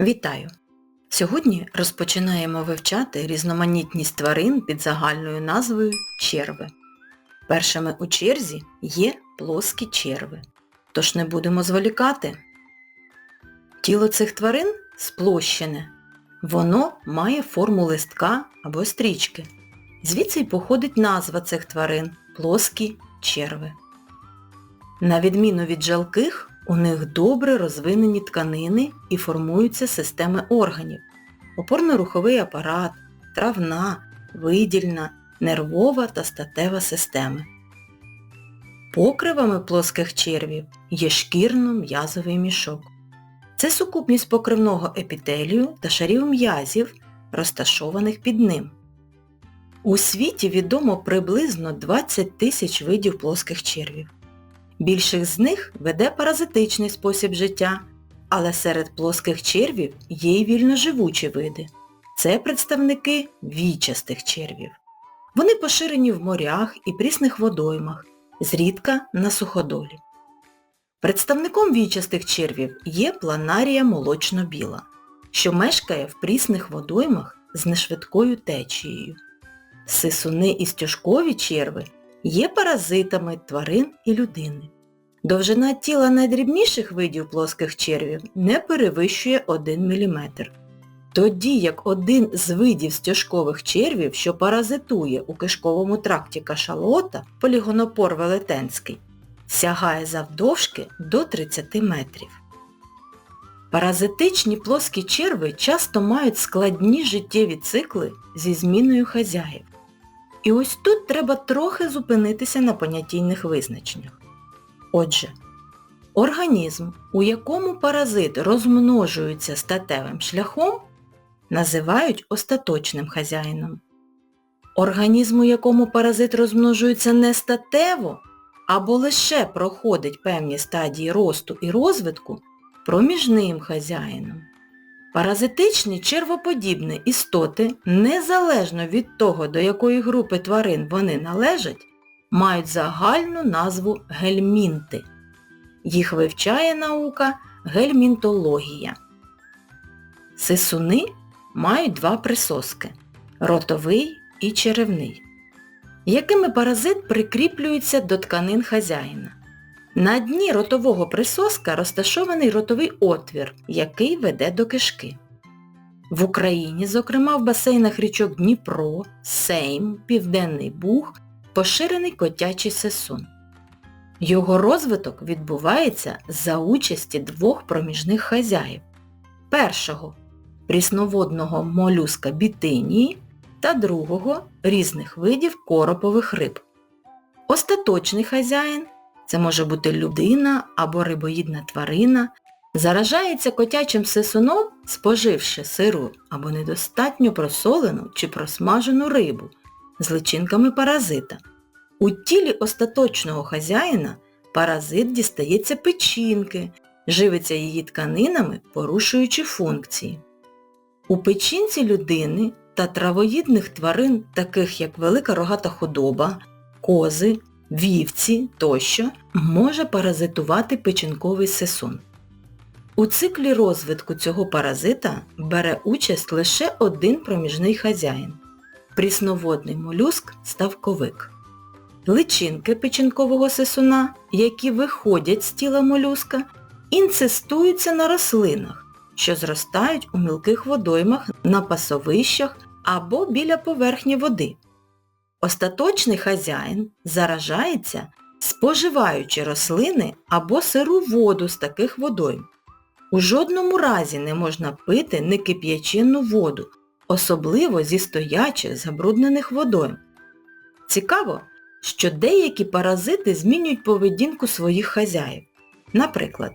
Вітаю! Сьогодні розпочинаємо вивчати різноманітність тварин під загальною назвою черви. Першими у черзі є плоскі черви. Тож не будемо зволікати. Тіло цих тварин сплощене. Воно має форму листка або стрічки. Звідси й походить назва цих тварин плоскі черви. На відміну від жалких, у них добре розвинені тканини і формуються системи органів. Опорно-руховий апарат, травна, видільна, нервова та статева системи. Покривами плоских червів є шкірно-м'язовий мішок. Це сукупність покривного епітелію та шарів м'язів, розташованих під ним. У світі відомо приблизно 20 тисяч видів плоских червів. Більших з них веде паразитичний спосіб життя, але серед плоских червів є й вільноживучі види. Це представники вічастих червів. Вони поширені в морях і прісних водоймах, зрідка на суходолі. Представником вічастих червів є планарія молочно-біла, що мешкає в прісних водоймах з нешвидкою течією. Сисуни і стюжкові черви є паразитами тварин і людини. Довжина тіла найдрібніших видів плоских червів не перевищує 1 мм. Тоді як один з видів стяжкових червів, що паразитує у кишковому тракті кашалота, полігонопор велетенський, сягає завдовжки до 30 метрів. Паразитичні плоскі черви часто мають складні життєві цикли зі зміною хазяїв. І ось тут треба трохи зупинитися на понятійних визначеннях. Отже, організм, у якому паразит розмножується статевим шляхом, називають остаточним хазяїном. Організм, у якому паразит розмножується не статево, або лише проходить певні стадії росту і розвитку, проміжним хазяїном. Паразитичні червоподібні істоти, незалежно від того, до якої групи тварин вони належать, мають загальну назву гельмінти. Їх вивчає наука гельмінтологія. Сисуни мають два присоски ротовий і черевний, якими паразит прикріплюється до тканин хазяїна. На дні ротового присоска розташований ротовий отвір, який веде до кишки. В Україні, зокрема в басейнах річок Дніпро, Сейм, Південний Буг, поширений котячий сесун. Його розвиток відбувається за участі двох проміжних хазяїв. Першого прісноводного молюска бітинії та другого різних видів коропових риб. Остаточний хазяїн це може бути людина або рибоїдна тварина, заражається котячим сисуном, споживши сиру або недостатньо просолену чи просмажену рибу з личинками паразита. У тілі остаточного хазяїна паразит дістається печінки, живиться її тканинами, порушуючи функції. У печінці людини та травоїдних тварин, таких як велика рогата худоба, кози, вівці тощо, може паразитувати печінковий сисун. У циклі розвитку цього паразита бере участь лише один проміжний хазяїн прісноводний молюск ставковик. Личинки печінкового сисуна, які виходять з тіла молюска, інцестуються на рослинах, що зростають у мілких водоймах на пасовищах або біля поверхні води. Остаточний хазяїн заражається, споживаючи рослини або сиру воду з таких водойм. У жодному разі не можна пити некип'ячинну воду, особливо зі стоячих забруднених водойм. Цікаво, що деякі паразити змінюють поведінку своїх хазяїв. Наприклад,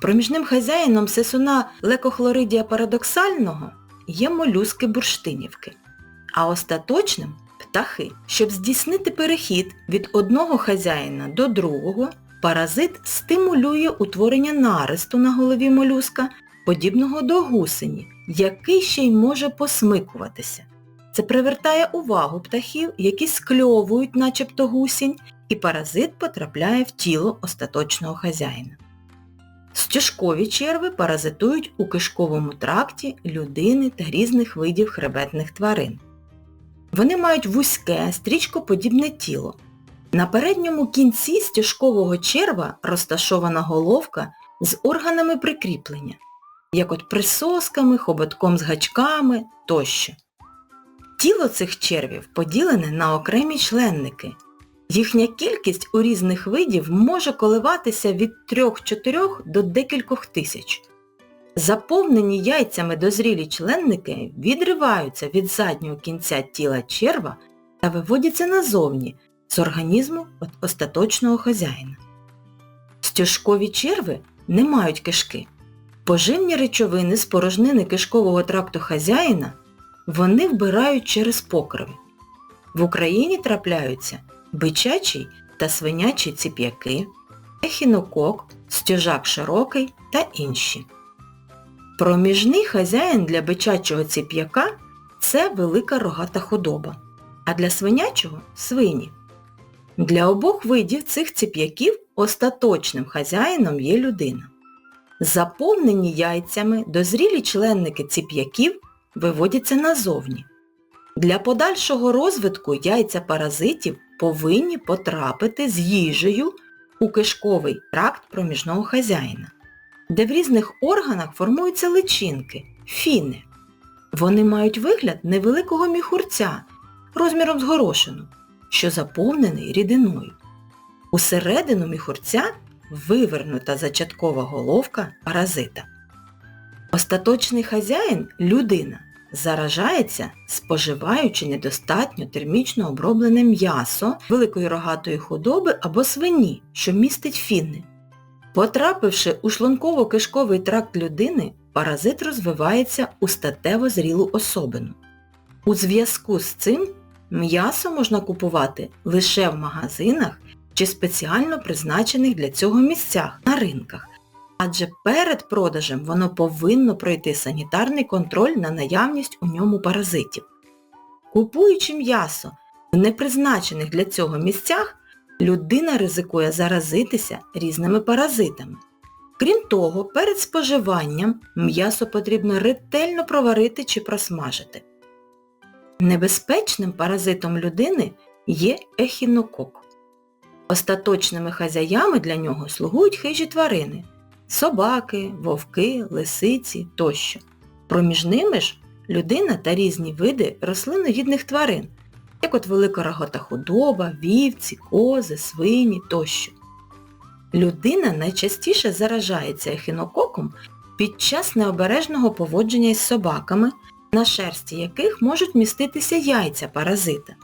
проміжним хазяїном сесуна лекохлоридія парадоксального є молюски бурштинівки, а остаточним птахи. Щоб здійснити перехід від одного хазяїна до другого, паразит стимулює утворення наресту на голові молюска, подібного до гусені, який ще й може посмикуватися. Це привертає увагу птахів, які скльовують начебто гусінь, і паразит потрапляє в тіло остаточного хазяїна. Стяжкові черви паразитують у кишковому тракті людини та різних видів хребетних тварин. Вони мають вузьке, стрічкоподібне тіло. На передньому кінці стяжкового черва розташована головка з органами прикріплення, як от присосками, хоботком з гачками тощо. Тіло цих червів поділене на окремі членники. Їхня кількість у різних видів може коливатися від 3-4 до декількох тисяч. Заповнені яйцями дозрілі членники відриваються від заднього кінця тіла черва та виводяться назовні з організму остаточного хазяїна. Стяжкові черви не мають кишки. Поживні речовини з порожнини кишкового тракту хазяїна вони вбирають через покриви. В Україні трапляються бичачий та свинячий ціп'яки, ехінокок, стяжак широкий та інші. Проміжний хазяїн для бичачого ціп'яка це велика рогата худоба, а для свинячого свині. Для обох видів цих ціп'яків остаточним хазяїном є людина. Заповнені яйцями дозрілі членники ціп'яків виводяться назовні. Для подальшого розвитку яйця паразитів повинні потрапити з їжею у кишковий тракт проміжного хазяїна, де в різних органах формуються личинки, фіни. Вони мають вигляд невеликого міхурця розміром з горошину, що заповнений рідиною. Усередину міхурця вивернута зачаткова головка паразита. Остаточний хазяїн людина заражається, споживаючи недостатньо термічно оброблене м'ясо великої рогатої худоби або свині, що містить фіни. Потрапивши у шлунково-кишковий тракт людини, паразит розвивається у статево зрілу особину. У зв'язку з цим м'ясо можна купувати лише в магазинах чи спеціально призначених для цього місцях на ринках, адже перед продажем воно повинно пройти санітарний контроль на наявність у ньому паразитів. Купуючи м'ясо в непризначених для цього місцях, людина ризикує заразитися різними паразитами. Крім того, перед споживанням м'ясо потрібно ретельно проварити чи просмажити. Небезпечним паразитом людини є ехінокок. Остаточними хазяями для нього слугують хижі тварини собаки, вовки, лисиці тощо. Проміж ними ж людина та різні види рослиноїдних тварин, як от велика рогота худоба, вівці, кози, свині тощо. Людина найчастіше заражається ехінококом під час необережного поводження із собаками, на шерсті яких можуть міститися яйця паразита.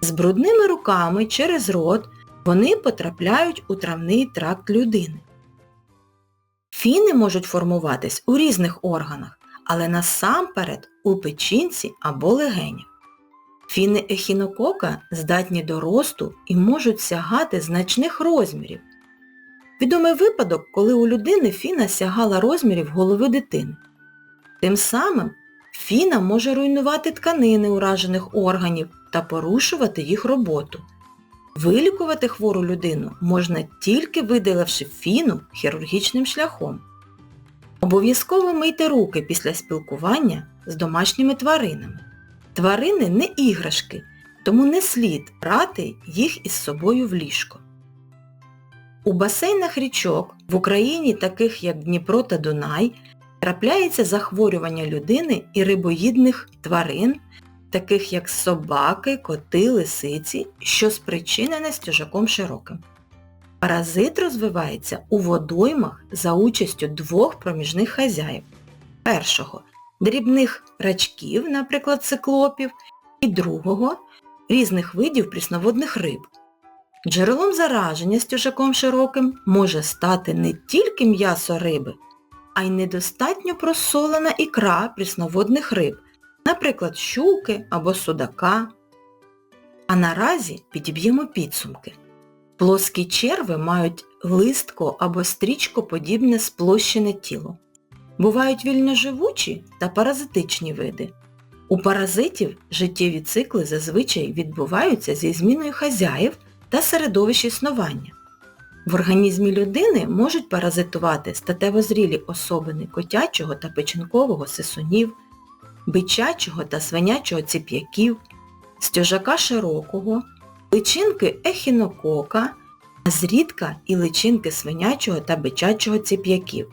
З брудними руками через рот вони потрапляють у травний тракт людини. Фіни можуть формуватись у різних органах, але насамперед у печінці або легенях. Фіни ехінокока здатні до росту і можуть сягати значних розмірів. Відомий випадок, коли у людини фіна сягала розмірів голови дитини. Тим самим фіна може руйнувати тканини уражених органів та порушувати їх роботу. Вилікувати хвору людину можна тільки видаливши фіну хірургічним шляхом. Обов'язково мийте руки після спілкування з домашніми тваринами. Тварини не іграшки, тому не слід брати їх із собою в ліжко. У басейнах річок в Україні, таких як Дніпро та Дунай, трапляється захворювання людини і рибоїдних тварин таких як собаки, коти, лисиці, що спричинене стяжаком широким. Паразит розвивається у водоймах за участю двох проміжних хазяїв. Першого дрібних рачків, наприклад, циклопів, і другого різних видів прісноводних риб. Джерелом зараження стяжаком широким може стати не тільки м'ясо риби, а й недостатньо просолена ікра прісноводних риб, наприклад, щуки або судака. А наразі підіб'ємо підсумки. Плоскі черви мають листко або стрічкоподібне сплощене тіло. Бувають вільноживучі та паразитичні види. У паразитів життєві цикли зазвичай відбуваються зі зміною хазяїв та середовищ існування. В організмі людини можуть паразитувати статевозрілі особини котячого та печінкового сисунів, бичачого та свинячого цип'яків, стяжака широкого, личинки ехінокока, а зрідка і личинки свинячого та бичачого цип'яків.